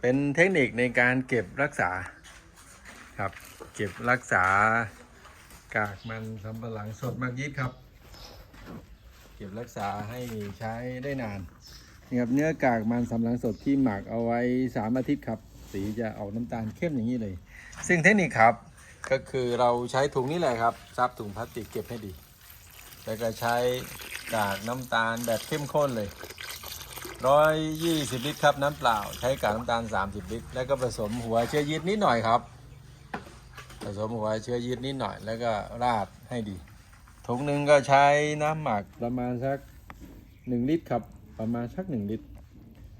เป็นเทคนิคในการเก็บรักษาครับ เก็บรักษากากมันสำปะหลังสดมากยิดครับ เก็บรักษาให้ใช้ได้นานนี่ครับเนื้อกากมันสำปะหลังสดที่หมักเอาไว้สามอาทิตย์ครับ สีจะออกน้ำตาลเข้มอย่างนี้เลย ซึ่งเทคนิคครับก็คือเราใช้ถุงนี้แหละครับซับถุงพลาสติกเก็บให้ดี แล้วก็ใช้กากน้ำตาลแบบเข้มข้นเลย ร้อยยี่สิบลิตรครับน้ำเปล่า ใช้กากน้ำตาล 30 ลิตร แล้วก็ผสมหัวเชื้อยีสต์นิดหน่อยครับ ผสมหัวเชื้อยีสต์นิดหน่อย แล้วก็ราดให้ดี ถุงหนึ่งก็ใช้น้ำหมักประมาณสัก 1 ลิตรครับ ประมาณสัก 1 ลิตร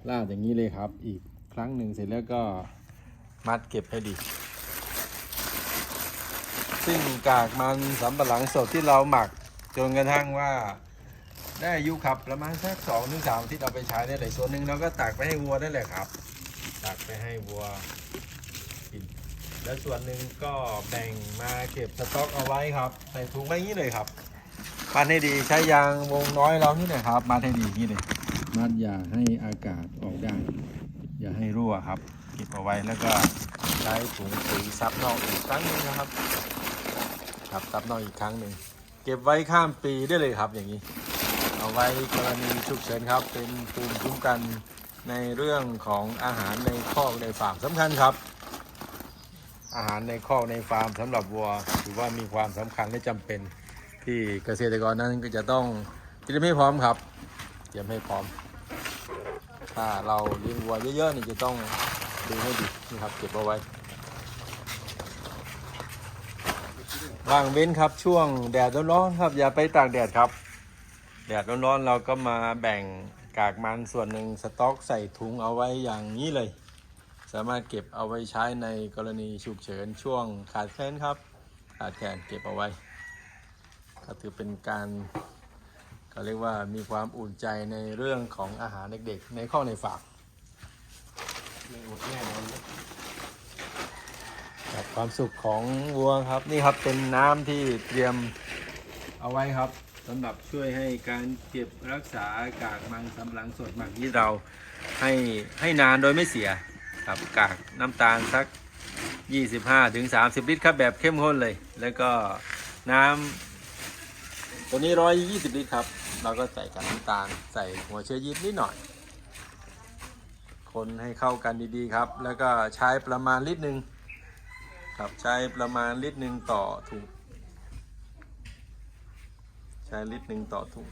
ราดอย่างนี้เลยครับ อีกครั้งหนึ่งเสร็จแล้วก็มัดเก็บให้ดี ซึ่งกากมันสำปะหลังสดที่เราหมักจนกระทั่งว่า ได้อายุครับประมาณสักสองถึงสามอาที่เราไปใช้ได้เลยส่วนหนึ่งเราก็ตักไปให้วัวได้แหละครับ ตักไปให้วัวกิน แล้วส่วนหนึ่งก็แบ่งมาเก็บสต็อกเอาไว้ครับ ใส่ถุงไว้อย่างนี้เลยครับมัดให้ดีใช้ยางวงน้อยเรานี่เลยครับ มัดให้ดีอย่างนี้เลยมัดอย่าให้อากาศออกได้ อย่าให้รั่วครับเก็บเอาไว้แล้วก็ใช้ถุงสีซับนอกอีกครั้งหนึงนะครับครับซับนอกอีกครั้งหนึ่งเก็บไว้ข้ามปีได้เลยครับอย่างนี้ เอาไว้กรณีฉุกเฉินครับ เป็นภูมิคุ้มกันในเรื่องของอาหารในคอกในฟาร์มสำคัญครับ อาหารในคอกในฟาร์มสำหรับวัวถือว่ามีความสำคัญและจำเป็นที่เกษตรกรนั้นก็จะต้องเตรียมให้พร้อมครับเตรียมให้พร้อม ถ้าเราเลี้ยงวัวเยอะๆนี่จะต้องดูให้ดีนี่ครับเก็บเอาไว้วางเว้นครับช่วงแดดร้อนๆครับ อย่าไปตากแดดครับ แดดร้อนๆเราก็มาแบ่งกากมันส่วนหนึ่งสต็อกใส่ถุงเอาไว้อย่างนี้เลย สามารถเก็บเอาไว้ใช้ในกรณีฉุกเฉินช่วงขาดแคลนครับ ขาดแคลนเก็บเอาไว้ ก็ถือเป็นการก็เรียกว่ามีความอุ่นใจในเรื่องของอาหารเด็กๆ ในข้อในฝากไม่อดแน่นอนนะกับความสุขของวัวครับนี่ครับเป็นน้ำที่เตรียมเอาไว้ครับ สำหรับช่วยให้การเก็บรักษากากมันสำปะหลังสดหมักที่เราให้ให้นานโดยไม่เสียครับกากน้ำตาลสัก 25ถึง30ลิตรครับแบบเข้มข้นเลย แล้วก็น้ำตัวนี้ 120 ลิตรครับ เราก็ใส่กับน้ำตาลใส่หัวเชื้อยีสต์นิดหน่อย คนให้เข้ากันดีๆครับ แล้วก็ใช้ประมาณลิตรหนึ่งครับใช้ประมาณลิตรหนึ่งต่อถุง ใช้ลิตรหนึ่งต่อถุง